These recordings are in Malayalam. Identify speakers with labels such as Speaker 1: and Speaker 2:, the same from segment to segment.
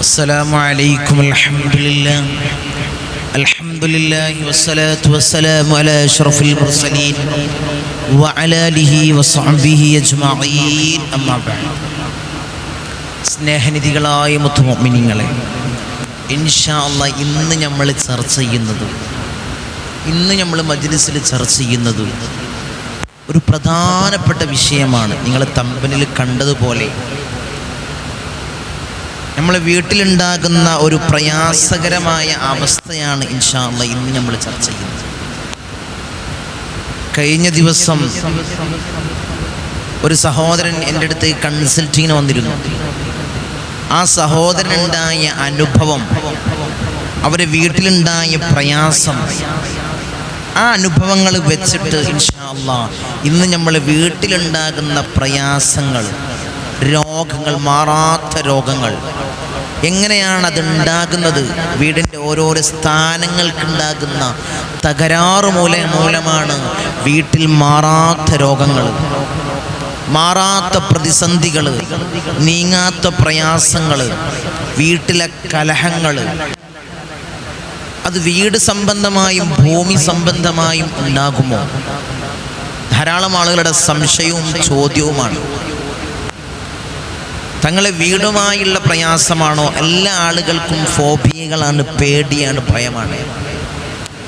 Speaker 1: السلام عليكم الحمد لله الحمد لله والصلاة والسلام على أشرف المرسلين وعلى آله وصحبه أجمعين أما بعد സ്നേഹനിധികളായ മുത്തുമോമിനിങ്ങളെ ഇൻഷാ അല്ലാ ഇന്ന് നമ്മൾ ചർച്ച ചെയ്യുന്നത് ഇന്ന് നമ്മൾ മജ്ലിസിൽ ചർച്ച ചെയ്യുന്നത് ഒരു പ്രധാനപ്പെട്ട വിഷയമാണ്. നിങ്ങൾ തമ്പനിൽ കണ്ടതുപോലെ. നമ്മൾ വീട്ടിലുണ്ടാകുന്ന ഒരു പ്രയാസകരമായ അവസ്ഥയാണ് ഇൻഷാല്ല ഇന്ന് നമ്മൾ ചർച്ച ചെയ്യുന്നത്. കഴിഞ്ഞ ദിവസം ഒരു സഹോദരൻ എന്റെ അടുത്ത് കൺസൾട്ടിങ്ങിന് വന്നിരുന്നു. ആ സഹോദരനുണ്ടായ അനുഭവം അവരെ വീട്ടിലുണ്ടായ പ്രയാസം ആ അനുഭവങ്ങൾ വെച്ചിട്ട് ഇൻഷാല്ല ഇന്ന് നമ്മൾ വീട്ടിലുണ്ടാകുന്ന പ്രയാസങ്ങൾ രോഗങ്ങൾ മാറാത്ത രോഗങ്ങൾ എങ്ങനെയാണ് അതുണ്ടാകുന്നത്? വീടിന്റെ ഓരോരോ സ്ഥാനങ്ങൾക്കുണ്ടാകുന്ന തകരാറ് മൂല മൂലമാണ് വീട്ടിൽ മാറാത്ത രോഗങ്ങൾ മാറാത്ത പ്രതിസന്ധികൾ നീങ്ങാത്ത പ്രയാസങ്ങൾ വീട്ടിലെ കലഹങ്ങൾ. അത് വീട് സംബന്ധമായും ഭൂമി സംബന്ധമായും ഉണ്ടാകുമോ? ധാരാളം ആളുകളുടെ സംശയവും ചോദ്യവുമാണ്. തങ്ങളെ വീടുമായുള്ള പ്രയാസമാണോ? എല്ലാ ആളുകൾക്കും ഫോബിയകളാണ് പേടിയാണ് ഭയമാണ്.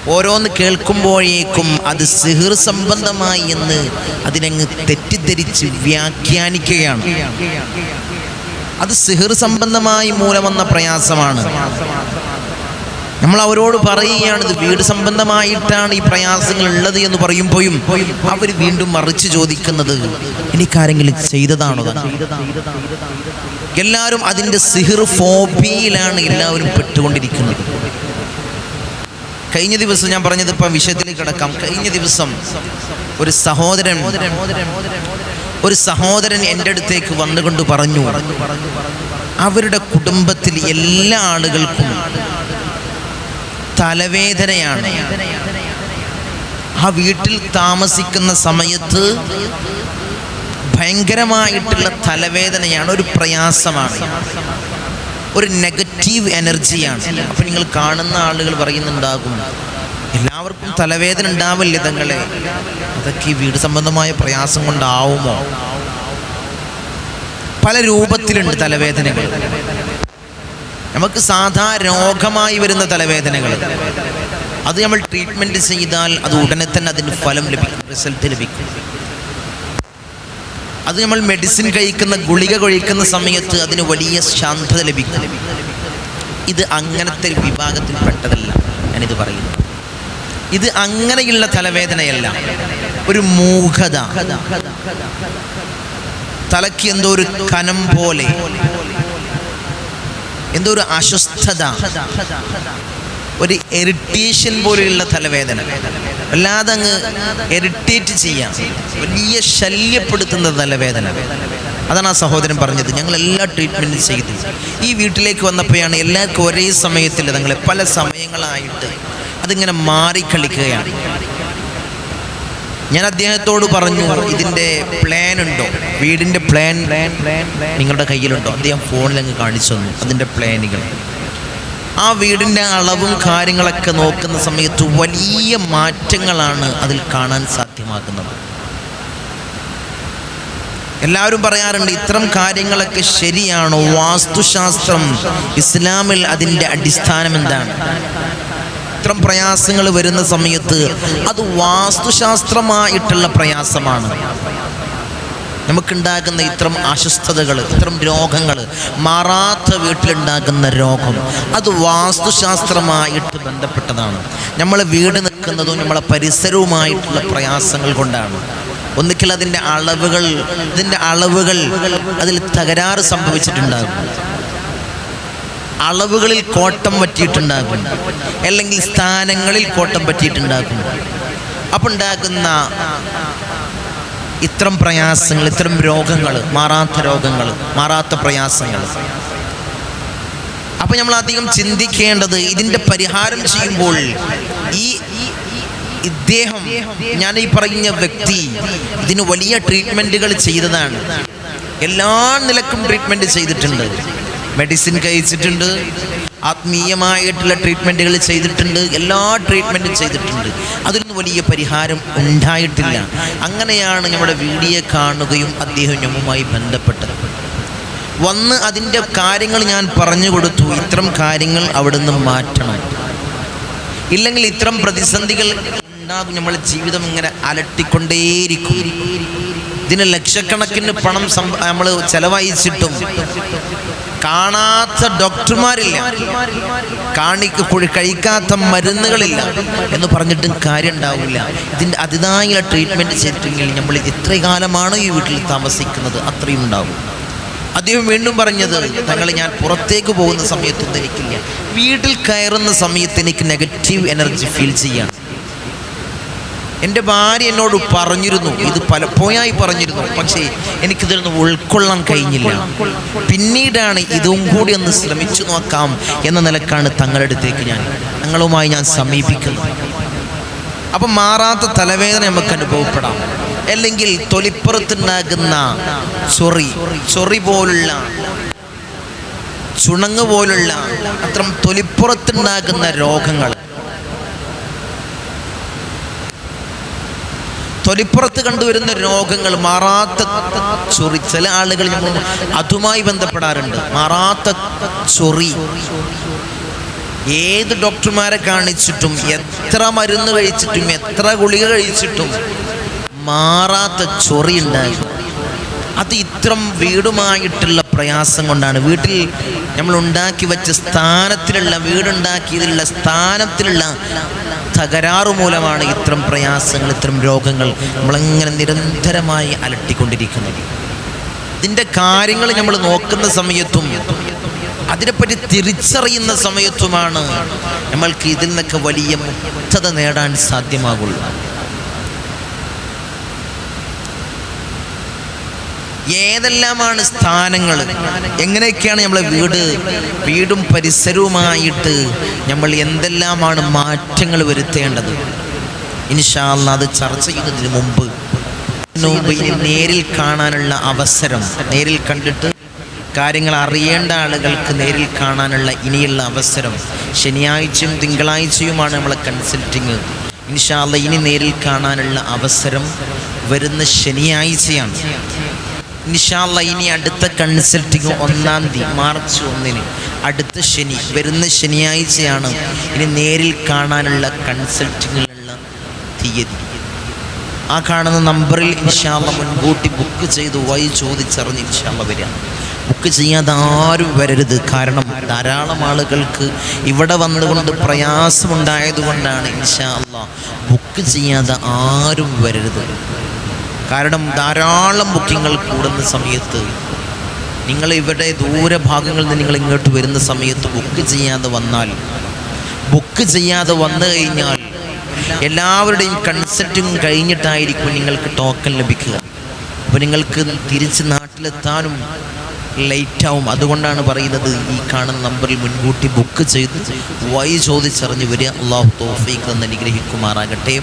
Speaker 1: ഓരോന്ന് കേൾക്കുമ്പോഴേക്കും അത് സിഹിർ സംബന്ധമായി എന്ന് അതിനങ്ങ് തെറ്റിദ്ധരിച്ച് വ്യാഖ്യാനിക്കുകയാണ്. അത് സിഹിർ സംബന്ധമായി മൂലം വന്ന പ്രയാസമാണ്. നമ്മൾ അവരോട് പറയുകയാണ് ഇത് വീട് സംബന്ധമായിട്ടാണ് ഈ പ്രയാസങ്ങൾ ഉള്ളത് എന്ന് പറയുമ്പോഴും അവർ വീണ്ടും മറിച്ച് ചോദിക്കുന്നത് എനിക്കാരെങ്കിലും ചെയ്തതാണോ? എല്ലാവരും അതിന്റെ സിഹിർ ഫോബിയിലാണ് എല്ലാവരും പെട്ടുകൊണ്ടിരിക്കുന്നത്. കഴിഞ്ഞ ദിവസം ഞാൻ പറഞ്ഞത് ഇപ്പം വിഷയത്തിലേക്ക് കിടക്കാം. കഴിഞ്ഞ ദിവസം ഒരു സഹോദരൻ ഒരു സഹോദരൻ എന്റെ അടുത്തേക്ക് വന്നുകൊണ്ട് പറഞ്ഞു അവരുടെ കുടുംബത്തിൽ എല്ലാ ആളുകൾക്കും തലവേദനയാണ്. ആ വീട്ടിൽ താമസിക്കുന്ന സമയത്ത് ഭയങ്കരമായിട്ടുള്ള തലവേദനയാണ് ഒരു പ്രയാസമാണ്. ഒരു നെഗറ്റീവ് എനർജിയാണ്. അപ്പം നിങ്ങൾ കാണുന്ന ആളുകൾ പറയുന്നുണ്ടാകും എല്ലാവർക്കും തലവേദന ഉണ്ടാവില്ലേ തങ്ങളെ? അതൊക്കെ വീട് സംബന്ധമായ പ്രയാസം കൊണ്ടാവുമോ? പല രൂപത്തിലുണ്ട് തലവേദനകൾ. നമുക്ക് സാധാ രോഗമായി വരുന്ന തലവേദനകൾ. അത് നമ്മൾ ട്രീറ്റ്മെന്റ് ചെയ്താൽ അത് ഉടനെ തന്നെ അതിന് ഫലം ലഭിക്കും റിസൾട്ട് ലഭിക്കും. അത് നമ്മൾ മെഡിസിൻ കഴിക്കുന്ന ഗുളിക കഴിക്കുന്ന സമയത്ത് അതിന് വലിയ ശാന്തത ലഭിക്കും. ഇത് അങ്ങനത്തെ വിഭാഗത്തിൽ പെട്ടതല്ല ഞാനിത് പറയുന്നു. ഇത് അങ്ങനെയുള്ള തലവേദനയല്ല ഒരു മൂഖത തലയ്ക്ക് എന്തോ ഒരു കനം പോലെ. എന്തോ ഒരു അസ്വസ്ഥത. ഒരു എറിറ്റേഷൻ പോലെയുള്ള തലവേദന. വല്ലാതെ അങ്ങ് എറിറ്റേറ്റ് ചെയ്യാം. വലിയ ശല്യപ്പെടുത്തുന്ന തലവേദന. അതാണ് ആ സഹോദരൻ പറഞ്ഞത്. ഞങ്ങൾ എല്ലാ ട്രീറ്റ്മെന്റും ചെയ്തു. ഈ വീട്ടിലേക്ക് വന്നപ്പോഴാണ് എല്ലാവർക്കും ഒരേ സമയത്തിൽ തങ്ങളെ പല സമയങ്ങളായിട്ട് അതിങ്ങനെ മാറിക്കളിക്കുകയാണ്. ഞാൻ അദ്ദേഹത്തോട് പറഞ്ഞു ഇതിന്റെ പ്ലാൻ ഉണ്ടോ? വീടിന്റെ പ്ലാൻ നിങ്ങളുടെ കയ്യിലുണ്ടോ? അദ്ദേഹം ഫോണിൽ അങ്ങ് കാണിച്ചു തന്നു അതിന്റെ പ്ലാനുകൾ ആ വീടിന്റെ അളവും കാര്യങ്ങളൊക്കെ നോക്കുന്ന സമയത്ത് വലിയ മാറ്റങ്ങളാണ് അതിൽ കാണാൻ സാധ്യമാക്കുന്നത് എല്ലാവരും പറയാറുണ്ട് ഇത്തരം കാര്യങ്ങളൊക്കെ ശരിയാണോ? വാസ്തുശാസ്ത്രം ഇസ്ലാമിൽ അതിന്റെ അടിസ്ഥാനം എന്താണ്? ഇത്തരം പ്രയാസങ്ങൾ വരുന്ന സമയത്ത് അത് വാസ്തുശാസ്ത്രമായിട്ടുള്ള പ്രയാസമാണ്. നമുക്കുണ്ടാകുന്ന ഇത്തരം അസ്വസ്ഥതകൾ ഇത്തരം രോഗങ്ങൾ മാറാത്ത വീട്ടിലുണ്ടാകുന്ന രോഗം അത് വാസ്തുശാസ്ത്രമായിട്ട് ബന്ധപ്പെട്ടതാണ്. നമ്മൾ വീട് നിൽക്കുന്നതും നമ്മളെ പരിസരവുമായിട്ടുള്ള പ്രയാസങ്ങൾ കൊണ്ടാണ്. ഒന്നിക്കൽ അതിന്റെ അളവുകൾ ഇതിന്റെ അളവുകൾ അതിൽ തകരാറ് സംഭവിച്ചിട്ടുണ്ടാകും. അളവുകളിൽ കോട്ടം പറ്റിയിട്ടുണ്ടാകും അല്ലെങ്കിൽ സ്ഥാനങ്ങളിൽ കോട്ടം പറ്റിയിട്ടുണ്ടാകും. അപ്പം ഉണ്ടാകുന്ന ഇത്തരം പ്രയാസങ്ങൾ ഇത്തരം രോഗങ്ങൾ മാറാത്ത രോഗങ്ങൾ മാറാത്ത പ്രയാസങ്ങൾ. അപ്പൊ നമ്മൾ അധികം ചിന്തിക്കേണ്ടത് ഇതിന്റെ പരിഹാരം ചെയ്യുമ്പോൾ ഈ ഇദ്ദേഹം ഞാൻ ഈ പറഞ്ഞ വ്യക്തി ഇതിന് വലിയ ട്രീറ്റ്മെന്റുകൾ ചെയ്തതാണ്. എല്ലാ നിലക്കും ട്രീറ്റ്മെന്റ് ചെയ്തിട്ടുണ്ട്. മെഡിസിൻ കഴിച്ചിട്ടുണ്ട്. ആത്മീയമായിട്ടുള്ള ട്രീറ്റ്മെന്റുകൾ ചെയ്തിട്ടുണ്ട്. എല്ലാ ട്രീറ്റ്മെന്റും ചെയ്തിട്ടുണ്ട്. അതിലൊന്നും വലിയ പരിഹാരം ഉണ്ടായിട്ടില്ല. അങ്ങനെയാണ് നമ്മുടെ വീഡിയോ കാണുകയും അദ്ദേഹം ഞമ്മുമായി ബന്ധപ്പെട്ടത്. വന്ന് അതിന്റെ കാര്യങ്ങൾ ഞാൻ പറഞ്ഞു കൊടുത്തു. ഇത്തരം കാര്യങ്ങൾ അവിടുന്ന് മാറ്റണം. ഇല്ലെങ്കിൽ ഇത്തരം പ്രതിസന്ധികൾ ഉണ്ടാകും. നമ്മളെ ജീവിതം ഇങ്ങനെ അലട്ടിക്കൊണ്ടേയിരിക്കും. ഇതിന് ലക്ഷക്കണക്കിന് പണം നമ്മൾ ചെലവഴിച്ചിട്ടും കാണാത്ത ഡോക്ടർമാരില്ല. കാണിക്ക് കുഴി- കഴിക്കാത്ത മരുന്നുകളില്ല എന്ന് പറഞ്ഞിട്ടും കാര്യം ഉണ്ടാവില്ല ഇതിന്റെ അതിതായ ട്രീറ്റ്മെന്റ് ചെയ്തിട്ടെങ്കിൽ നമ്മൾ എത്ര കാലമാണ് ഈ വീട്ടിൽ താമസിക്കുന്നത്. അത്രയും ഉണ്ടാവും. അദ്ദേഹം വീണ്ടും പറഞ്ഞത് തങ്ങൾ ഞാൻ പുറത്തേക്ക് പോകുന്ന സമയത്തൊന്നും എനിക്കില്ല. വീട്ടിൽ കയറുന്ന സമയത്ത് എനിക്ക് നെഗറ്റീവ് എനർജി ഫീൽ ചെയ്യാം എന്റെ ഭാര്യ എന്നോട് പറഞ്ഞിരുന്നു. ഇത് പല പലപ്പോഴായി പറഞ്ഞിരുന്നു. പക്ഷേ എനിക്കിതൊന്നും ഉൾക്കൊള്ളാൻ കഴിഞ്ഞില്ല. പിന്നീടാണ് ഇതും കൂടി ഒന്ന് ശ്രമിച്ചു നോക്കാം എന്ന നിലക്കാണ് തങ്ങളടുത്തേക്ക് ഞാൻ. തങ്ങളുമായി ഞാൻ സമീപിക്കുന്നത് അപ്പം മാറാത്ത തലവേദന നമുക്ക് അനുഭവപ്പെടാം. അല്ലെങ്കിൽ തൊലിപ്പുറത്തുണ്ടാകുന്ന ചൊറി ചൊറി പോലുള്ള ചുണങ്ങ് പോലുള്ള അത്തരം തൊലിപ്പുറത്തുണ്ടാകുന്ന രോഗങ്ങൾ. തൊലിപ്പുറത്ത് കണ്ടുവരുന്ന രോഗങ്ങൾ മാറാത്ത ചൊറി. ചില ആളുകൾ അതുമായി ബന്ധപ്പെടാറുണ്ട്. മാറാത്ത ചൊറി. ഏത് ഡോക്ടർമാരെ കാണിച്ചിട്ടും എത്ര മരുന്ന് കഴിച്ചിട്ടും എത്ര ഗുളിക കഴിച്ചിട്ടും മാറാത്ത ചൊറി ഉണ്ടാകും അത് ഇത്രം വീടുമായിട്ടുള്ള പ്രയാസം കൊണ്ടാണ്. വീട്ടിൽ നമ്മൾ ഉണ്ടാക്കി വെച്ച സ്ഥാനത്തിലുള്ള വീടുണ്ടാക്കിയതിലുള്ള സ്ഥാനത്തിലുള്ള തകരാറു മൂലമാണ് ഇത്തരം പ്രയാസങ്ങൾ ഇത്തരം രോഗങ്ങൾ നമ്മളങ്ങനെ നിരന്തരമായി അലട്ടിക്കൊണ്ടിരിക്കുന്നത്. ഇതിന്റെ കാര്യങ്ങൾ നമ്മൾ നോക്കുന്ന സമയത്തും അതിനെപ്പറ്റി തിരിച്ചറിയുന്ന സമയത്തുമാണ് നമ്മൾക്ക് ഇതിൽ നിന്നൊക്കെ വലിയ മുക്തത നേടാൻ സാധ്യമാകുള്ളൂ. ഏതെല്ലാമാണ് സ്ഥാനങ്ങൾ എങ്ങനെയൊക്കെയാണ് നമ്മളെ വീട്? വീടും പരിസരവുമായിട്ട് നമ്മൾ എന്തെല്ലാമാണ് മാറ്റങ്ങൾ വരുത്തേണ്ടത്? ഇൻഷാല്ല അത് ചർച്ച ചെയ്യുന്നതിന് മുമ്പ് നേരിൽ കാണാനുള്ള അവസരം നേരിൽ കണ്ടിട്ട് കാര്യങ്ങൾ അറിയേണ്ട ആളുകൾക്ക് നേരിൽ കാണാനുള്ള ഇനിയുള്ള അവസരം ശനിയാഴ്ചയും തിങ്കളാഴ്ചയുമാണ് നമ്മളെ കൺസൾട്ടിങ്. ഇൻഷാല്ല ഇനി നേരിൽ കാണാനുള്ള അവസരം വരുന്ന ശനിയാഴ്ചയാണ്. ഇൻഷാല്ല ഇനി അടുത്ത കൺസൾട്ടിങ് ഒന്നാം തീയതി മാർച്ച് ഒന്നിന്. അടുത്ത ശനി വരുന്ന ശനിയാഴ്ചയാണ് ഇനി നേരിൽ കാണാനുള്ള കൺസൾട്ടിങ്ങിലുള്ള തീയതി. ആ കാണുന്ന നമ്പറിൽ ഇൻഷാല്ല മുൻകൂട്ടി ബുക്ക് ചെയ്ത് വഴി ചോദിച്ചറിഞ്ഞ് ഇൻഷാല്ല വരിക. ബുക്ക് ചെയ്യാതെ ആരും വരരുത്. കാരണം ധാരാളം ആളുകൾക്ക് ഇവിടെ വന്നുകൊണ്ട് പ്രയാസമുണ്ടായതുകൊണ്ടാണ് ഇൻഷാല്ല ബുക്ക് ചെയ്യാതെ ആരും വരരുത്. കാരണം ധാരാളം ബുക്കിങ്ങൾ കൂടുന്ന സമയത്ത് നിങ്ങൾ ഇവിടെ ദൂരഭാഗങ്ങളിൽ നിന്ന് നിങ്ങൾ ഇങ്ങോട്ട് വരുന്ന സമയത്ത് ബുക്ക് ചെയ്യാതെ വന്നാൽ ബുക്ക് ചെയ്യാതെ വന്നു കഴിഞ്ഞാൽ എല്ലാവരുടെയും കൺസെപ്റ്റും കഴിഞ്ഞിട്ടായിരിക്കും നിങ്ങൾക്ക് ടോക്കൺ ലഭിക്കുക. അപ്പോൾ നിങ്ങൾക്ക് തിരിച്ച് നാട്ടിലെത്താനും ലേറ്റാവും അതുകൊണ്ടാണ് പറയുന്നത് ഈ കാണുന്ന നമ്പറിൽ മുൻകൂട്ടി ബുക്ക് ചെയ്ത് വൈ ചോദിച്ചറിഞ്ഞ് വരിക. അള്ളാഹു തോഫീക്ക് എന്ന് അനുഗ്രഹിക്കുമാറാകട്ടെ.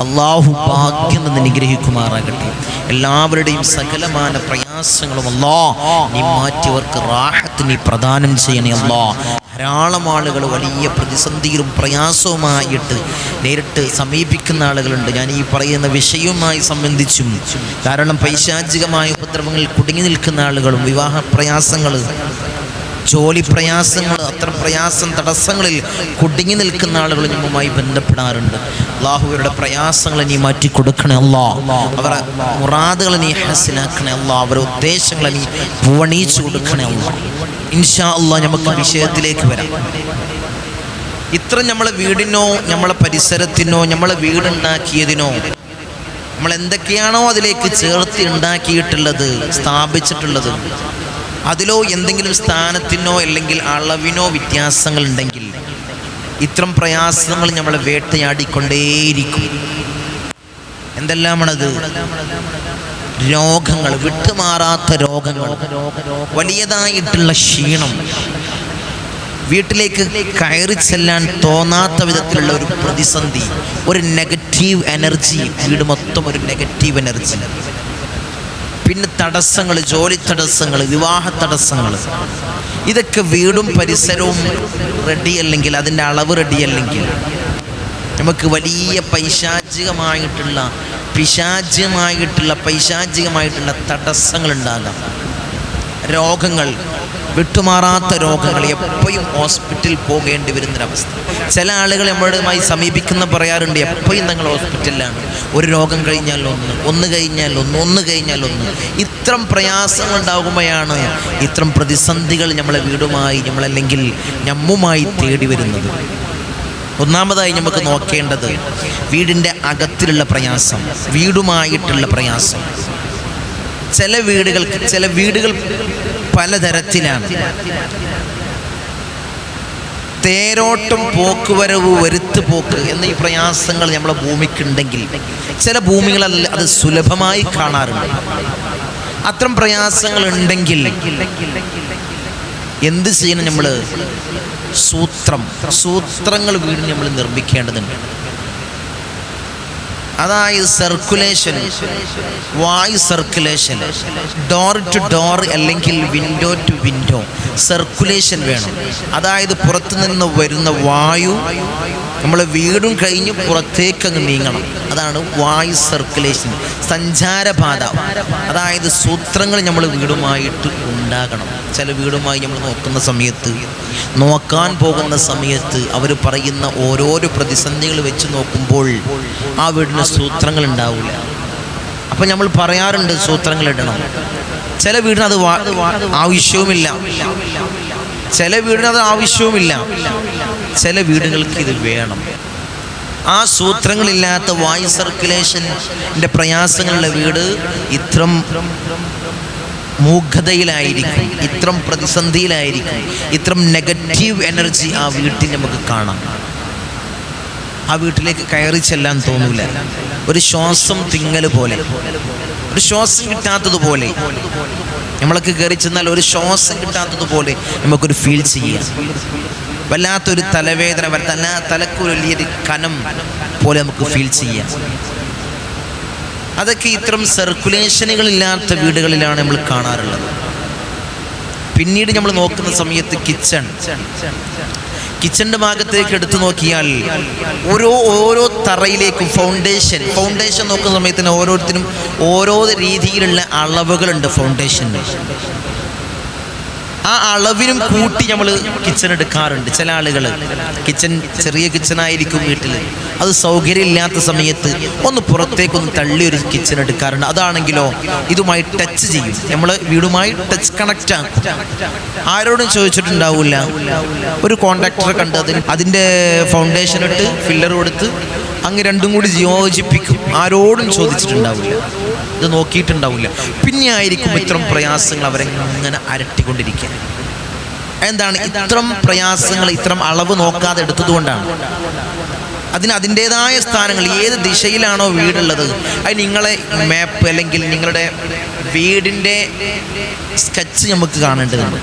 Speaker 1: അള്ളാഹു ഭാഗ്യം എന്ന് അനുഗ്രഹിക്കുമാറാകട്ടെ എല്ലാവരുടെയും സകലമാന പ്രയാസങ്ങളും അല്ലാ നീ മാറ്റിയവർക്ക് റാഹത്ത് നീ പ്രദാനം ചെയ്യണേ അല്ലാ. ധാരാളം ആളുകൾ വലിയ പ്രതിസന്ധിയിലും പ്രയാസവുമായിട്ട് നേരിട്ട് സമീപിക്കുന്ന ആളുകളുണ്ട്. ഞാൻ ഈ പറയുന്ന വിഷയവുമായി സംബന്ധിച്ചും കാരണം പൈശാചികമായ ഉപദ്രവങ്ങളിൽ കുടുങ്ങി നിൽക്കുന്ന ആളുകളും വിവാഹ പ്രയാസങ്ങൾ ജോലി പ്രയാസങ്ങൾ അത്ര പ്രയാസം തടസ്സങ്ങളിൽ കുടുങ്ങി നിൽക്കുന്ന ആളുകൾ ഞമ്മുമായി ബന്ധപ്പെടാറുണ്ട്. അള്ളാഹുവരുടെ പ്രയാസങ്ങളെ നീ മാറ്റി കൊടുക്കണേ അല്ലാ. അവരുടെ മുറാദുകളെ നീ ഹസിലാക്കണേ അല്ലാ. അവരുടെ ഉദ്ദേശങ്ങളെ നീ പൂവണീച്ചു കൊടുക്കണേ അല്ലാ. ഇൻഷാ അല്ലാ നമുക്ക് വിഷയത്തിലേക്ക് വരാം. ഇത്ര നമ്മളെ വീടിനോ നമ്മളെ പരിസരത്തിനോ നമ്മളെ വീടുണ്ടാക്കിയതിനോ നമ്മൾ എന്തൊക്കെയാണോ അതിലേക്ക് ചേർത്ത് ഉണ്ടാക്കിയിട്ടുള്ളത് സ്ഥാപിച്ചിട്ടുള്ളത് അതിലോ എന്തെങ്കിലും സ്ഥാനത്തിനോ അല്ലെങ്കിൽ അളവിനോ വ്യത്യാസങ്ങൾ ഉണ്ടെങ്കിൽ ഇത്തരം പ്രയാസങ്ങൾ നമ്മളെ വേട്ടയാടിക്കൊണ്ടേയിരിക്കും. എന്തെല്ലാമാണത്? രോഗങ്ങൾ വിട്ടുമാറാത്ത രോഗങ്ങൾ വലിയതായിട്ടുള്ള ക്ഷീണം. വീട്ടിലേക്ക് കയറി ചെല്ലാൻ തോന്നാത്ത വിധത്തിലുള്ള ഒരു പ്രതിസന്ധി ഒരു നെഗറ്റീവ് എനർജി വീട് മൊത്തം ഒരു നെഗറ്റീവ് എനർജി. പിന്നെ തടസ്സങ്ങൾ ജോലി തടസ്സങ്ങൾ വിവാഹ തടസ്സങ്ങൾ ഇതൊക്കെ വീടും പരിസരവും റെഡിയല്ലെങ്കിൽ അതിന്റെ അളവ് റെഡിയല്ലെങ്കിൽ നമുക്ക് വലിയ പൈശാചികമായിട്ടുള്ള പിശാചികമായിട്ടുള്ള പൈശാചികമായിട്ടുള്ള തടസ്സങ്ങൾ ഉണ്ടാകാം രോഗങ്ങൾ വിട്ടുമാറാത്ത രോഗങ്ങൾ എപ്പോഴും ഹോസ്പിറ്റലിൽ പോകേണ്ടി വരുന്നൊരവസ്ഥ. ചില ആളുകൾ നമ്മളുമായി സമീപിക്കുന്ന പറയാറുണ്ട് എപ്പോഴും ഞങ്ങൾ ഹോസ്പിറ്റലിലാണ്. ഒരു രോഗം കഴിഞ്ഞാൽ ഒന്ന് ഒന്ന് കഴിഞ്ഞാൽ ഒന്ന് ഒന്ന് കഴിഞ്ഞാൽ ഒന്ന്. ഇത്രം പ്രയാസങ്ങൾ ഉണ്ടാകുമ്പോഴാണ് ഇത്രം പ്രതിസന്ധികൾ നമ്മളെ വീടുമായി നമ്മളല്ലെങ്കിൽ ഞമ്മുമായി തേടി വരുന്നത്. ഒന്നാമതായി നമുക്ക് നോക്കേണ്ടത് വീടിന്റെ അകത്തിലുള്ള പ്രയാസം വീടുമായിട്ടുള്ള പ്രയാസം. ചില വീടുകൾക്ക് ചില വീടുകൾ പലതരത്തിലാണ്. തേരോട്ടം പോക്കുവരവ് വരുത്തു പോക്ക് എന്നീ പ്രയാസങ്ങൾ നമ്മളെ ഭൂമിക്കുണ്ടെങ്കിൽ ചില ഭൂമികളല്ല അത് സുലഭമായി കാണാറുണ്ട്. അത്തരം പ്രയാസങ്ങൾ ഉണ്ടെങ്കിൽ എന്ത് ചെയ്യണം നമ്മൾ സൂത്രം. സൂത്രങ്ങൾ വീണ്ടും നമ്മൾ നിർമ്മിക്കേണ്ടതുണ്ട്. അതായത് സർക്കുലേഷൻ വായു സർക്കുലേഷൻ ഡോർ ടു ഡോർ അല്ലെങ്കിൽ വിൻഡോ ടു വിൻഡോ സർക്കുലേഷൻ വേണം. അതായത് പുറത്തു നിന്ന് വരുന്ന വായു നമ്മൾ വീടും കഴിഞ്ഞ് പുറത്തേക്ക് അങ്ങ് നീങ്ങണം. അതാണ് വായു സർക്കുലേഷൻ സഞ്ചാരപാത അതായത് സൂത്രങ്ങൾ നമ്മൾ വീടുമായിട്ട് ഉണ്ടാകണം. ചില വീടുമായി നമ്മൾ നോക്കുന്ന സമയത്ത് നോക്കാൻ പോകുന്ന സമയത്ത് അവർ പറയുന്ന ഓരോരോ പ്രതിസന്ധികൾ വെച്ച് നോക്കുമ്പോൾ ആ വീടിന് സൂത്രങ്ങൾ ഉണ്ടാവില്ല അപ്പം നമ്മൾ പറയാറുണ്ട് സൂത്രങ്ങൾ ഇടണം ചില വീടിന് അത് ആവശ്യവുമില്ല. ചില വീടിന് അത് ആവശ്യവുമില്ല. ചില വീടുകൾക്ക് ഇത് വേണം. ആ സൂത്രങ്ങളില്ലാത്ത വായു സർക്കുലേഷന്റെ പ്രയാസങ്ങളുടെ വീട് ഇത്രം മൂഖതയിലായിരിക്കും ഇത്രം പ്രതിസന്ധിയിലായിരിക്കും ഇത്രം നെഗറ്റീവ് എനർജി ആ വീട്ടിൽ നമുക്ക് കാണാം. ആ വീട്ടിലേക്ക് കയറി ചെല്ലാൻ തോന്നൂല. ഒരു ശ്വാസം തിങ്ങൽ പോലെ. ഒരു ശ്വാസം കിട്ടാത്തതുപോലെ നമ്മളൊക്കെ കയറി ചെന്നാൽ ഒരു ശ്വാസം കിട്ടാത്തതുപോലെ നമുക്കൊരു ഫീൽ ചെയ്യാം. വല്ലാത്തൊരു തലവേദന വല്ല- തല തലക്കൊരു കനം പോലെ നമുക്ക് ഫീൽ ചെയ്യാം. അതൊക്കെ ഇത്തരം സർക്കുലേഷനുകൾ ഇല്ലാത്ത വീടുകളിലാണ് നമ്മൾ കാണാറുള്ളത്. പിന്നീട് നമ്മൾ നോക്കുന്ന സമയത്ത് കിച്ചൺ കിച്ചണിന്റെ ഭാഗത്തേക്ക് എടുത്തു നോക്കിയാൽ ഓരോ ഓരോ തറയിലേക്കും ഫൗണ്ടേഷൻ ഫൗണ്ടേഷൻ നോക്കുന്ന സമയത്തിന് ഓരോരുത്തരും ഓരോ രീതിയിലുള്ള അളവുകളുണ്ട് ഫൗണ്ടേഷന് ആ അളവിനും കൂട്ടി നമ്മൾ കിച്ചൺ എടുക്കാറുണ്ട്. ചില ആളുകൾ കിച്ചൺ ചെറിയ കിച്ചൺ ആയിരിക്കും വീട്ടിൽ അത് സൗകര്യമില്ലാത്ത സമയത്ത് ഒന്ന് പുറത്തേക്കൊന്ന് തള്ളി ഒരു കിച്ചൺ എടുക്കാറുണ്ട്. അതാണെങ്കിലോ ഇതുമായി ടച്ച് ചെയ്യും. നമ്മൾ വീടുമായി ടച്ച് കണക്റ്റ് ആക്കും. ആരോടും ചോദിച്ചിട്ടുണ്ടാവില്ല ഒരു കോൺട്രാക്ടറെ കണ്ട് അതിന് അതിന്റെ ഫൗണ്ടേഷൻ ഇട്ട് ഫില്ലർ കൊടുത്ത് അങ്ങ് രണ്ടും കൂടി യോജിപ്പിക്കും. ആരോടും ചോദിച്ചിട്ടുണ്ടാവില്ല. ഇത് നോക്കിയിട്ടുണ്ടാവില്ല. പിന്നെ ആയിരിക്കും ഇത്തരം പ്രയാസങ്ങൾ അവരെങ്ങനെ അരട്ടിക്കൊണ്ടിരിക്കുക എന്താണ്? ഇത്തരം പ്രയാസങ്ങൾ ഇത്തരം അളവ് നോക്കാതെ എടുത്തതുകൊണ്ടാണ് അതിന് അതിന്റെതായ സ്ഥാനങ്ങൾ. ഏത് ദിശയിലാണോ വീടുള്ളത്. അത് നിങ്ങളെ മാപ്പ് അല്ലെങ്കിൽ നിങ്ങളുടെ വീടിന്റെ സ്കെച്ച് നമുക്ക് കാണേണ്ടതുണ്ട്.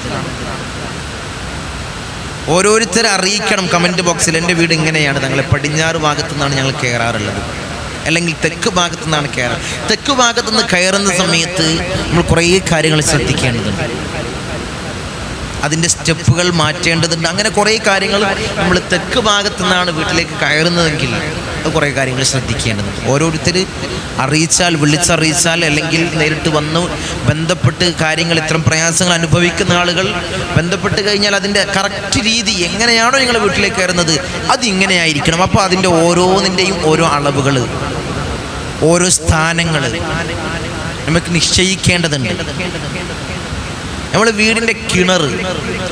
Speaker 1: ഓരോരുത്തരെ അറിയിക്കണം കമന്റ് ബോക്സിൽ എന്റെ വീട് ഇങ്ങനെയാണ് ഞങ്ങൾ പടിഞ്ഞാറ് ഭാഗത്തു നിന്നാണ് ഞങ്ങൾ കയറാറുള്ളത് അല്ലെങ്കിൽ തെക്ക് ഭാഗത്തു നിന്നാണ് കയറുക തെക്ക് ഭാഗത്തു നിന്ന് കയറുന്ന സമയത്ത് നമ്മൾ കുറേ കാര്യങ്ങൾ ശ്രദ്ധിക്കേണ്ടതുണ്ട്. അതിന്റെ സ്റ്റെപ്പുകൾ മാറ്റേണ്ടതുണ്ട്. അങ്ങനെ കുറേ കാര്യങ്ങൾ നമ്മൾ തെക്ക് ഭാഗത്തു നിന്നാണ് വീട്ടിലേക്ക് കയറുന്നതെങ്കിൽ കുറേ കാര്യങ്ങൾ ശ്രദ്ധിക്കേണ്ടതുണ്ട്. ഓരോരുത്തർ അറിയിച്ചാൽ വിളിച്ചറിയിച്ചാൽ അല്ലെങ്കിൽ നേരിട്ട് വന്ന് ബന്ധപ്പെട്ട് കാര്യങ്ങൾ ഇത്തരം പ്രയാസങ്ങൾ അനുഭവിക്കുന്ന ആളുകൾ ബന്ധപ്പെട്ട് കഴിഞ്ഞാൽ അതിന്റെ കറക്റ്റ് രീതി എങ്ങനെയാണോ നിങ്ങൾ വീട്ടിലേക്ക് കയറുന്നത് അതിങ്ങനെയായിരിക്കണം. അപ്പോൾ അതിന്റെ ഓരോന്നിന്റെയും ഓരോ അളവുകൾ ഓരോ സ്ഥാനങ്ങൾ നമുക്ക് നിശ്ചയിക്കേണ്ടതുണ്ട്. നമ്മൾ വീടിന്റെ കിണർ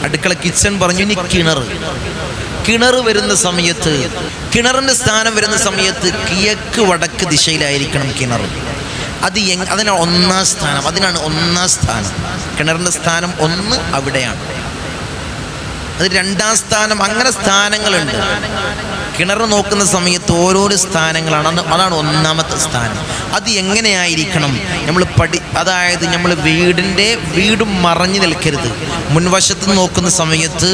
Speaker 1: അടുക്കള കിച്ചൺ പറഞ്ഞു ഇനി കിണർ. കിണർ വരുന്ന സമയത്ത് കിണറിന്റെ സ്ഥാനം വരുന്ന സമയത്ത് കിഴക്ക് വടക്ക് ദിശയിലായിരിക്കണം കിണർ. അത് അതിനാണ് ഒന്നാം സ്ഥാനം അതിനാണ് ഒന്നാം സ്ഥാനം. കിണറിന്റെ സ്ഥാനം ഒന്ന് അവിടെയാണ്. അത് രണ്ടാം സ്ഥാനം അങ്ങനെ സ്ഥാനങ്ങളുണ്ട്. കിണർ നോക്കുന്ന സമയത്ത് ഓരോരോ സ്ഥാനങ്ങളാണ്. അത് അതാണ് ഒന്നാമത്തെ സ്ഥാനം. അത് എങ്ങനെയായിരിക്കണം? നമ്മൾ പഠി അതായത് നമ്മൾ വീടിന്റെ വീട് മറഞ്ഞു നിൽക്കരുത്. മുൻവശത്ത് നോക്കുന്ന സമയത്ത്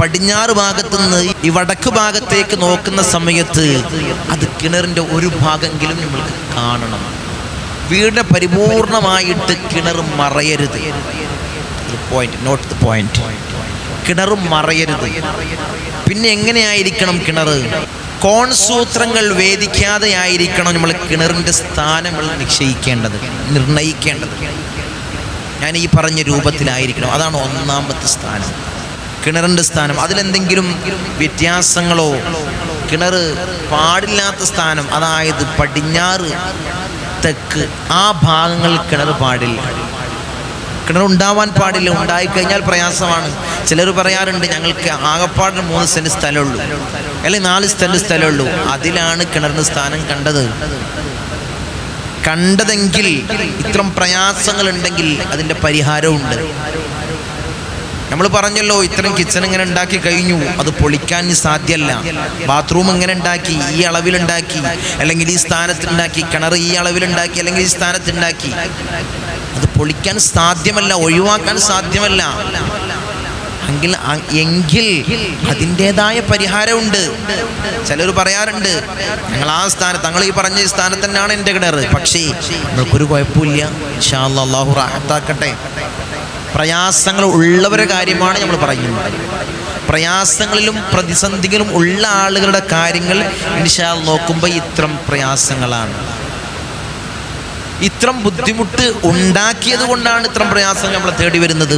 Speaker 1: പടിഞ്ഞാറ് ഭാഗത്ത് നിന്ന് ഈ വടക്ക് ഭാഗത്തേക്ക് നോക്കുന്ന സമയത്ത് അത് കിണറിന്റെ ഒരു ഭാഗമെങ്കിലും നമ്മൾക്ക് കാണണം. വീടിനെ പരിപൂർണമായിട്ട് കിണർ മറയരുത്. പോയിന്റ് നോട്ട് ദ പോയിന്റ് കിണർ മറയരുത്. പിന്നെ എങ്ങനെയായിരിക്കണം കിണർ കോൺസൂത്രങ്ങൾ വേദിക്കാതെ ആയിരിക്കണം നമ്മൾ കിണറിന്റെ സ്ഥാനങ്ങൾ നിശ്ചയിക്കേണ്ടത് നിർണയിക്കേണ്ടത്. ഞാൻ ഈ പറഞ്ഞ രൂപത്തിലായിരിക്കണം. അതാണ് ഒന്നാമത്തെ സ്ഥാനം. കിണറിന്റെ സ്ഥാനം. അതിലെന്തെങ്കിലും വ്യത്യാസങ്ങളോ? കിണർ പാടില്ലാത്ത സ്ഥാനം. അതായത് പടിഞ്ഞാറ് തെക്ക് ആ ഭാഗങ്ങളിൽ കിണർ പാടില്ല. കിണർ ഉണ്ടാവാൻ പാടില്ല ഉണ്ടായിക്കഴിഞ്ഞാൽ പ്രയാസമാണ്. ചിലർ പറയാറുണ്ട് ഞങ്ങൾക്ക് ആകപ്പാടിന് മൂന്ന് സെന്റ് സ്ഥലമുള്ളൂ. അല്ലെങ്കിൽ നാല് സെന്റ് സ്ഥലമുള്ളൂ. അതിലാണ് കിണറിന് സ്ഥാനം കണ്ടത്. കണ്ടതെങ്കിൽ ഇത്രം പ്രയാസങ്ങൾ ഉണ്ടെങ്കിൽ അതിന്റെ പരിഹാരമുണ്ട് നമ്മൾ പറഞ്ഞല്ലോ ഇത്രയും കിച്ചൺ ഇങ്ങനെ ഉണ്ടാക്കി കഴിഞ്ഞു. അത് പൊളിക്കാൻ സാധ്യമല്ല ബാത്റൂം ഇങ്ങനെ ഉണ്ടാക്കി ഈ അളവിലുണ്ടാക്കി അല്ലെങ്കിൽ ഈ സ്ഥാനത്തുണ്ടാക്കി കിണർ ഈ അളവിലുണ്ടാക്കി അല്ലെങ്കിൽ ഈ സ്ഥാനത്തുണ്ടാക്കി. പൊളിക്കാൻ സാധ്യമല്ല ഒഴിവാക്കാൻ സാധ്യമല്ല. എങ്കിൽ എങ്കിൽ അതിന്റെതായ പരിഹാരമുണ്ട്. ചിലർ പറയാറുണ്ട് ഞങ്ങൾ ആ സ്ഥാനത്ത് തങ്ങൾ ഈ പറഞ്ഞ സ്ഥാനം തന്നെയാണ് എന്റെ കിണർ. പക്ഷേ നമുക്കൊരു കുഴപ്പമില്ല. ഇൻഷാ അല്ലാ, അള്ളാഹു റാഹത്താക്കട്ടെ. പ്രയാസങ്ങൾ ഉള്ളവരുടെ കാര്യമാണ് നമ്മൾ പറയുന്നത്. പ്രയാസങ്ങളിലും പ്രതിസന്ധികളും ഉള്ള ആളുകളുടെ കാര്യങ്ങൾ ഇൻഷാൽ നോക്കുമ്പോൾ ഇത്തരം പ്രയാസങ്ങളാണ്. ഇത്തരം ബുദ്ധിമുട്ട് ഉണ്ടാക്കിയത് കൊണ്ടാണ് ഇത്രം പ്രയാസം നമ്മളെ തേടി വരുന്നത്.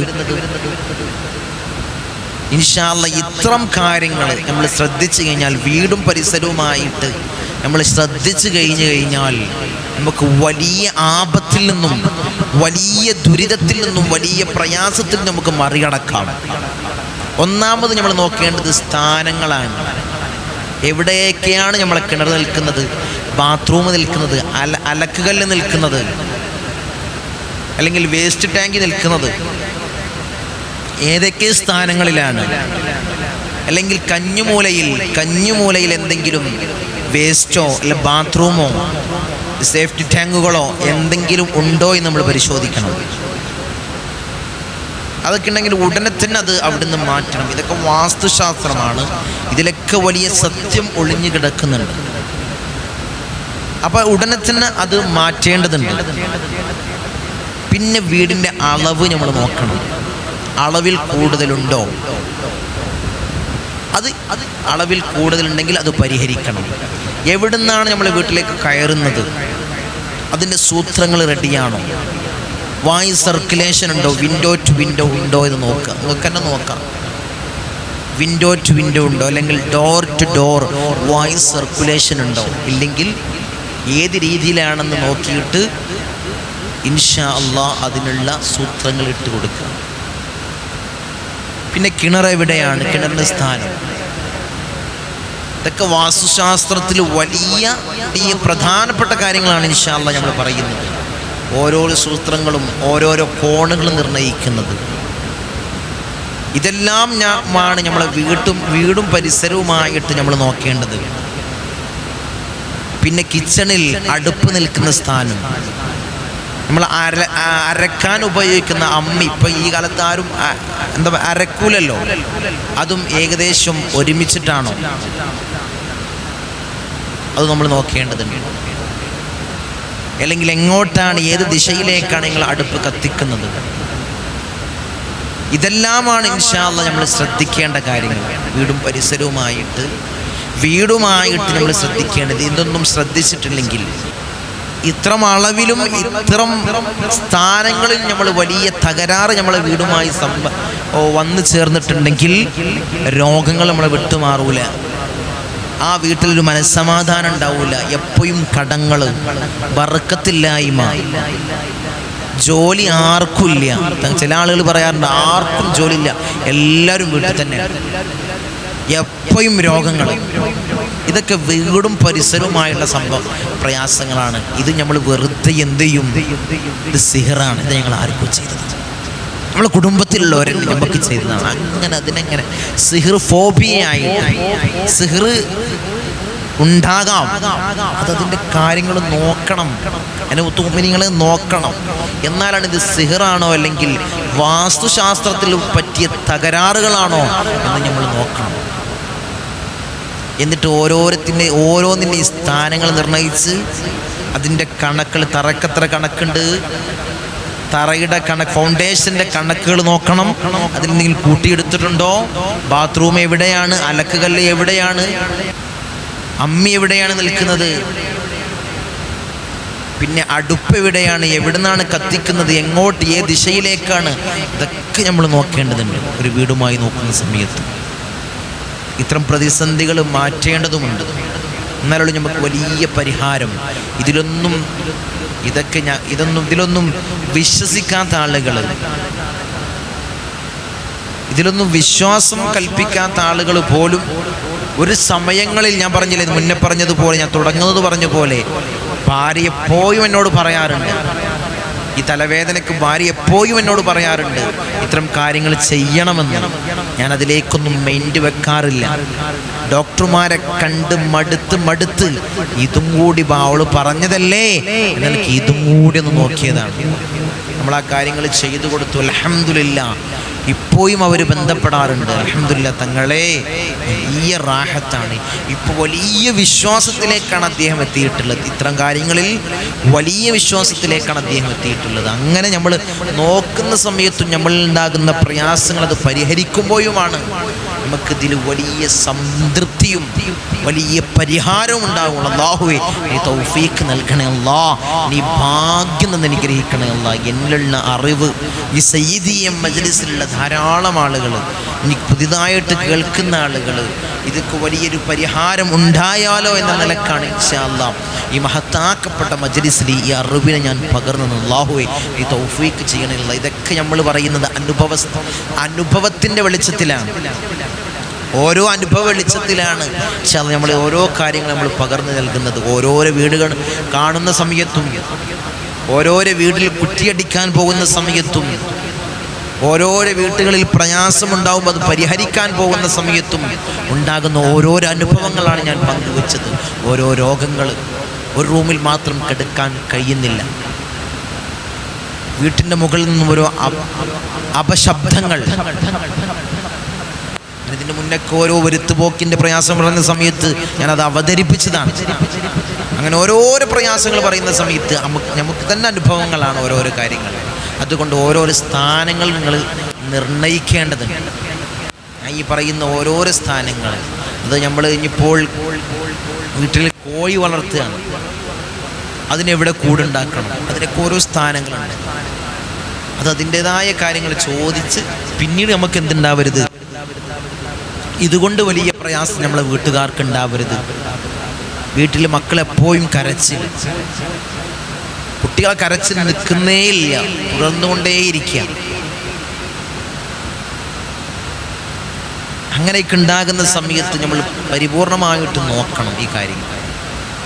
Speaker 1: ഇൻഷാല്ല ഇത്രം കാര്യങ്ങൾ നമ്മൾ ശ്രദ്ധിച്ചു കഴിഞ്ഞാൽ വീടും പരിസരവുമായിട്ട് നമ്മൾ ശ്രദ്ധിച്ചു കഴിഞ്ഞു കഴിഞ്ഞാൽ നമുക്ക് വലിയ ആപത്തിൽ നിന്നും വലിയ ദുരിതത്തിൽ നിന്നും വലിയ പ്രയാസത്തിൽ നമുക്ക് മറികടക്കാം. ഒന്നാമത് നമ്മൾ നോക്കേണ്ടത് സ്ഥാനങ്ങളാണ്. എവിടെയൊക്കെയാണ് നമ്മളെ കിണർ നിൽക്കുന്നത്? ബാത്റൂം നിൽക്കുന്നത് അല അലക്കുകല്ല് നിൽക്കുന്നത് അല്ലെങ്കിൽ വേസ്റ്റ് ടാങ്ക് നിൽക്കുന്നത് ഏതൊക്കെ സ്ഥാനങ്ങളിലാണ്? അല്ലെങ്കിൽ കഞ്ഞുമൂലയിൽ കഞ്ഞുമൂലയിൽ എന്തെങ്കിലും വേസ്റ്റോ അല്ല ബാത്റൂമോ സേഫ്റ്റി ടാങ്കുകളോ എന്തെങ്കിലും ഉണ്ടോ എന്ന് നമ്മൾ പരിശോധിക്കണം. അതൊക്കെ ഉണ്ടെങ്കിൽ ഉടനെ തന്നെ അത് അവിടുന്ന് മാറ്റണം. ഇതൊക്കെ വാസ്തുശാസ്ത്രമാണ്. ഇതിലൊക്കെ വലിയ സത്യം ഒളിഞ്ഞു കിടക്കുന്നുണ്ട്. അപ്പോൾ ഉടനെ തന്നെ അത് മാറ്റേണ്ടതുണ്ട്. പിന്നെ വീടിന്റെ അളവ് നമ്മൾ നോക്കണം. അളവിൽ കൂടുതലുണ്ടോ? അത് അത് അളവിൽ കൂടുതലുണ്ടെങ്കിൽ അത് പരിഹരിക്കണം. എവിടുന്നാണ് നമ്മൾ വീട്ടിലേക്ക് കയറുന്നത്? അതിന്റെ സൂത്രങ്ങൾ റെഡിയാണോ? വായു സർക്കുലേഷൻ ഉണ്ടോ? വിൻഡോ ടു വിൻഡോ ഉണ്ടോ എന്ന് നോക്കുക നിങ്ങൾക്ക് തന്നെ നോക്കാം. വിൻഡോ ടു വിൻഡോ ഉണ്ടോ? അല്ലെങ്കിൽ ഡോർ ടു ഡോർ വായു സർക്കുലേഷൻ ഉണ്ടോ? ഇല്ലെങ്കിൽ ഏത് രീതിയിലാണെന്ന് നോക്കിയിട്ട് ഇൻഷാ അള്ളാ അതിനുള്ള സൂത്രങ്ങൾ ഇട്ട് കൊടുക്കുക. പിന്നെ കിണർ എവിടെയാണ്? കിണറിന്റെ സ്ഥാനം. ഇതൊക്കെ വാസ്തുശാസ്ത്രത്തിൽ വലിയ വലിയ പ്രധാനപ്പെട്ട കാര്യങ്ങളാണ് ഇൻഷാ ഇൻഷാല്ല നമ്മൾ പറയുന്നത്. ഓരോരോ സൂത്രങ്ങളും ഓരോരോ കോണുകളും നിർണയിക്കുന്നത്. ഇതെല്ലാം ഞാൻ ആണ് നമ്മളെ വീട്ടും വീടും പരിസരവുമായിട്ട് നമ്മൾ നോക്കേണ്ടത്. പിന്നെ കിച്ചണിൽ അടുപ്പ് നിൽക്കുന്ന സ്ഥാനം. നമ്മൾ അര അരക്കാൻ ഉപയോഗിക്കുന്ന അമ്മി ഇപ്പം ഈ കാലത്ത് ആരും എന്താ അരക്കൂലല്ലോ. അതും ഏകദേശം ഒരുമിച്ചിട്ടാണോ? അത് നമ്മൾ നോക്കേണ്ടതുണ്ട്. അല്ലെങ്കിൽ എങ്ങോട്ടാണ് ഏത് ദിശയിലേക്കാണ് നിങ്ങൾ അടുപ്പ് കത്തിക്കുന്നത്? ഇതെല്ലാമാണ് ഇൻഷാല്ല നമ്മൾ ശ്രദ്ധിക്കേണ്ട കാര്യങ്ങൾ. വീടും പരിസരവുമായിട്ട് വീടുമായിട്ട് നമ്മൾ ശ്രദ്ധിക്കേണ്ടത് ഇതൊന്നും ശ്രദ്ധിച്ചിട്ടില്ലെങ്കിൽ ഇത്രം അളവിലും ഇത്രം സ്ഥാനങ്ങളിൽ നമ്മൾ വലിയ തകരാറ് നമ്മളെ വീടുമായി വന്നു ചേർന്നിട്ടുണ്ടെങ്കിൽ രോഗങ്ങൾ നമ്മളെ വിട്ടുമാറൂല. ആ വീട്ടിലൊരു മനസ്സമാധാനം ഉണ്ടാവൂല. എപ്പോഴും കടങ്ങൾ വറുക്കത്തില്ലായ്മ ജോലി ആർക്കും ഇല്ല. ചില ആളുകൾ പറയാറുണ്ട് ആർക്കും ജോലിയില്ല എല്ലാവരും വീട്ടിൽ തന്നെ എപ്പോഴും രോഗങ്ങൾ ഇതൊക്കെ വീടും പരിസരവുമായുള്ള സംഭവം. പ്രയാസങ്ങളാണ്. ഇത് നമ്മൾ വെറുതെ എന്ത് ചെയ്യും? ഇത് സിഹറാണ്. ഇത് ഞങ്ങൾ ആർക്കും ചെയ്തത്. നമ്മളെ കുടുംബത്തിലുള്ളവരെ നമുക്ക് ചെയ്തതാണ്. അങ്ങനെ അതിനെങ്ങനെ സിഹിർ ഫോബിയായി. സിഹിർ ഉണ്ടാകാം. അതതിന്റെ കാര്യങ്ങൾ നോക്കണം. അതിന്റെ ഒത്തുമിനിങ്ങൾ നോക്കണം. എന്നാലാണ് ഇത് സിഹറാണോ അല്ലെങ്കിൽ വാസ്തുശാസ്ത്രത്തിൽ പറ്റിയ തകരാറുകളാണോ എന്ന് നമ്മൾ നോക്കണം. എന്നിട്ട് ഓരോരുത്തിന്റെ ഓരോന്നിന്റെ ഈ സ്ഥാനങ്ങൾ നിർണയിച്ച് അതിന്റെ കണക്കുകൾ തറക്കത്ര കണക്കുണ്ട്. തറയുടെ കണക്ക് ഫൗണ്ടേഷന്റെ കണക്കുകൾ നോക്കണം. അതിൽ എന്തെങ്കിലും കൂട്ടിയെടുത്തിട്ടുണ്ടോ? ബാത്റൂം എവിടെയാണ്? അലക്കുകല്ല് എവിടെയാണ്? അമ്മി എവിടെയാണ് നിൽക്കുന്നത്? പിന്നെ അടുപ്പ് എവിടെയാണ്? എവിടുന്നാണ് കത്തിക്കുന്നത്? എങ്ങോട്ട്? ഏത് ദിശയിലേക്കാണ്? ഇതൊക്കെ നമ്മൾ നോക്കേണ്ടതുണ്ട്. ഒരു വീടുമായി നോക്കുന്ന സമയത്ത്. ഇത്തരം പ്രതിസന്ധികൾ മാറ്റേണ്ടതുമുണ്ട്. എന്നാലുള്ള നമുക്ക് വലിയ പരിഹാരം. ഇതിലൊന്നും ഇതൊക്കെ ഞാൻ ഇതൊന്നും ഇതിലൊന്നും വിശ്വസിക്കാത്ത ആളുകൾ ഇതിലൊന്നും വിശ്വാസം കൽപ്പിക്കാത്ത ആളുകൾ പോലും ഒരു സമയങ്ങളിൽ ഞാൻ പറഞ്ഞില്ലേ മുന്നേ പറഞ്ഞതുപോലെ ഞാൻ തുടങ്ങുന്നത് പറഞ്ഞ പോലെ ഭാര്യ എപ്പോഴും എന്നോട് പറയാറുണ്ട് ഈ തലവേദനയ്ക്ക് ഭാര്യ എപ്പോഴും എന്നോട് പറയാറുണ്ട് ഇത്തരം കാര്യങ്ങൾ ചെയ്യണമെന്ന്. ഞാൻ അതിലേക്കൊന്നും മൈൻഡ് വെക്കാറില്ല. ഡോക്ടർമാരെ കണ്ട് മടുത്ത് മടുത്ത് ഇതും കൂടി അവൾ പറഞ്ഞതല്ലേ? എന്നാൽ ഇതും കൂടി ഒന്ന് നോക്കിയതാണ്. നമ്മൾ ആ കാര്യങ്ങൾ ചെയ്തു കൊടുത്തു. അലഹമില്ല ഇപ്പോഴും അവർ ബന്ധപ്പെടാറുണ്ട്. അലഹമില്ല തങ്ങളെ വലിയ റാഹത്താണ്. ഇപ്പോൾ വലിയ വിശ്വാസത്തിലേക്കാണ് അദ്ദേഹം എത്തിയിട്ടുള്ളത്. ഇത്തരം കാര്യങ്ങളിൽ വലിയ വിശ്വാസത്തിലേക്കാണ് അദ്ദേഹം എത്തിയിട്ടുള്ളത്. അങ്ങനെ നമ്മൾ നോക്കുന്ന സമയത്തും നമ്മളിൽ ഉണ്ടാകുന്ന പ്രയാസങ്ങൾ അത് പരിഹരിക്കുമ്പോഴുമാണ് നമുക്കിതിൽ വലിയ സംതൃപ്തിയും വലിയ പരിഹാരവും ഉണ്ടാകും അള്ളാഹുവേ നീ തൗഫീക്ക് നൽകണേ നീ ഭാഗ്യം നിന്ന് അനുഗ്രഹിക്കണേ അല്ലാ. എന്നിലുള്ള അറിവ് ഈ സയ്യിദിയ മജ്ലിസിലുള്ള ധാരാളം ആളുകൾ ഇനി പുതിയതായിട്ട് കേൾക്കുന്ന ആളുകൾ ഇതൊക്കെ വലിയൊരു പരിഹാരം ഉണ്ടായാലോ എന്ന നിലക്കാണ് ഇൻഷാല്ലാം ഈ മഹത്താക്കപ്പെട്ട മജലിസിൽ ഈ അറിവിനെ ഞാൻ പകർന്നു അള്ളാഹുവേ ഈ തൗഫീക്ക് ചെയ്യണില്ല ഇതൊക്കെ നമ്മൾ പറയുന്നത് അനുഭവ അനുഭവത്തിന്റെ വെളിച്ചത്തിലാണ്. ഓരോ അനുഭവ വെളിച്ചത്തിലാണ് നമ്മൾ ഓരോ കാര്യങ്ങൾ നമ്മൾ പകർന്നു നൽകുന്നത്. ഓരോരോ വീടുകൾ കാണുന്ന സമയത്തും ഓരോരോ വീട്ടിൽ കുറ്റിയടിക്കാൻ പോകുന്ന സമയത്തും ഓരോരോ വീട്ടുകളിൽ പ്രയാസമുണ്ടാവും അത് പരിഹരിക്കാൻ പോകുന്ന സമയത്തും ഉണ്ടാകുന്ന ഓരോരോ അനുഭവങ്ങളാണ് ഞാൻ പങ്കുവച്ചത്. ഓരോ രോഗങ്ങൾ ഒരു റൂമിൽ മാത്രം കെടുക്കാൻ കഴിയുന്നില്ല. വീട്ടിന്റെ മുകളിൽ നിന്നും ഓരോ അപ- അപശബ്ദങ്ങൾ. ഇതിന് മുന്നൊക്കെ ഓരോ വരുത്തുപോക്കിന്റെ പ്രയാസം പറയുന്ന സമയത്ത് ഞാനത് അവതരിപ്പിച്ചതാണ്. അങ്ങനെ ഓരോരോ പ്രയാസങ്ങൾ പറയുന്ന സമയത്ത് നമുക്ക് നമുക്ക് തന്നെ അനുഭവങ്ങളാണ് ഓരോരോ കാര്യങ്ങൾ. അതുകൊണ്ട് ഓരോരോ സ്ഥാനങ്ങൾ നിങ്ങൾ നിർണയിക്കേണ്ടതുണ്ട്. ഞാൻ ഈ പറയുന്ന ഓരോരോ സ്ഥാനങ്ങൾ അത് നമ്മൾ ഇനിയിപ്പോൾ വീട്ടിൽ കോഴി വളർത്തുകയാണ്. അതിനെവിടെ കൂടുണ്ടാക്കണം? അതിനൊക്കെ ഓരോ സ്ഥാനങ്ങളുണ്ട്. അത് അതിന്റെതായ കാര്യങ്ങൾ ചോദിച്ച് പിന്നീട് നമുക്ക് എന്തുണ്ടാവരുത്? ഇതുകൊണ്ട് വലിയ പ്രയാസം നമ്മളെ വീട്ടുകാർക്ക് ഉണ്ടാവരുത്. വീട്ടിൽ മക്കളെപ്പോഴും കരച്ച് കുട്ടികളെ കരച്ചിൽ നിൽക്കുന്നേ ഇല്ല. തുടർന്നുകൊണ്ടേയിരിക്കുക അങ്ങനെയൊക്കെ ഉണ്ടാകുന്ന സമയത്ത് നമ്മൾ പരിപൂർണമായിട്ട് നോക്കണം ഈ കാര്യങ്ങൾ.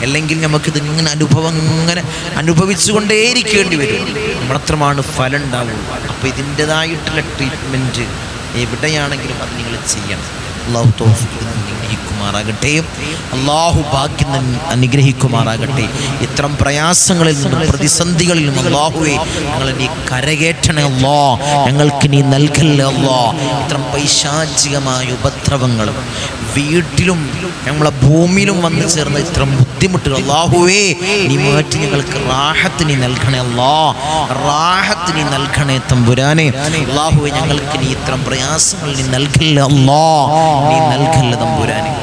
Speaker 1: അല്ലെങ്കിൽ നമുക്കിത് ഇങ്ങനെ അനുഭവം ഇങ്ങനെ അനുഭവിച്ചുകൊണ്ടേയിരിക്കേണ്ടി വരും. മാത്രമാണ് ഫലം ഉണ്ടാവുള്ളൂ. അപ്പോൾ ഇതിന്റെതായിട്ടുള്ള ട്രീറ്റ്മെന്റ് എവിടെയാണെങ്കിലും അത് നിങ്ങൾ ചെയ്യണം. അള്ളാഹു തോഫിക്ക് അനുഗ്രഹിക്കുമാറാകട്ടെ അള്ളാഹു ഭാഗ്യം അനുഗ്രഹിക്കുമാറാകട്ടെ. ഇത്തരം പ്രയാസങ്ങളിൽ നിന്നും പ്രതിസന്ധികളിൽ നിന്നും അള്ളാഹുവെ ഞങ്ങൾ നീ കരകേറ്റണേ അല്ലോ. ഞങ്ങൾക്ക് നീ നൽകല്ലേ അല്ലാ. ഇത്തരം പൈശാചികമായ ഉപദ്രവങ്ങളും വീട്ടിലും ഞങ്ങളെ ഭൂമിയിലും വന്നു ചേർന്ന ഇത്തരം ബുദ്ധിമുട്ടുകൾ അള്ളാഹുവേ നീ മാറ്റി ഞങ്ങൾക്ക് റാഹത്ത് നൽകണേ അല്ലാ. റാഹത്ത് നൽകണേ തമ്പുരാനെ. അള്ളാഹുവെ ഞങ്ങൾക്ക് നീ ഇത്തരം പ്രയാസങ്ങൾ നീ നൽകല്ലേ അല്ലാ. നീ നൽകല്ലേ തമ്പുരാനെ.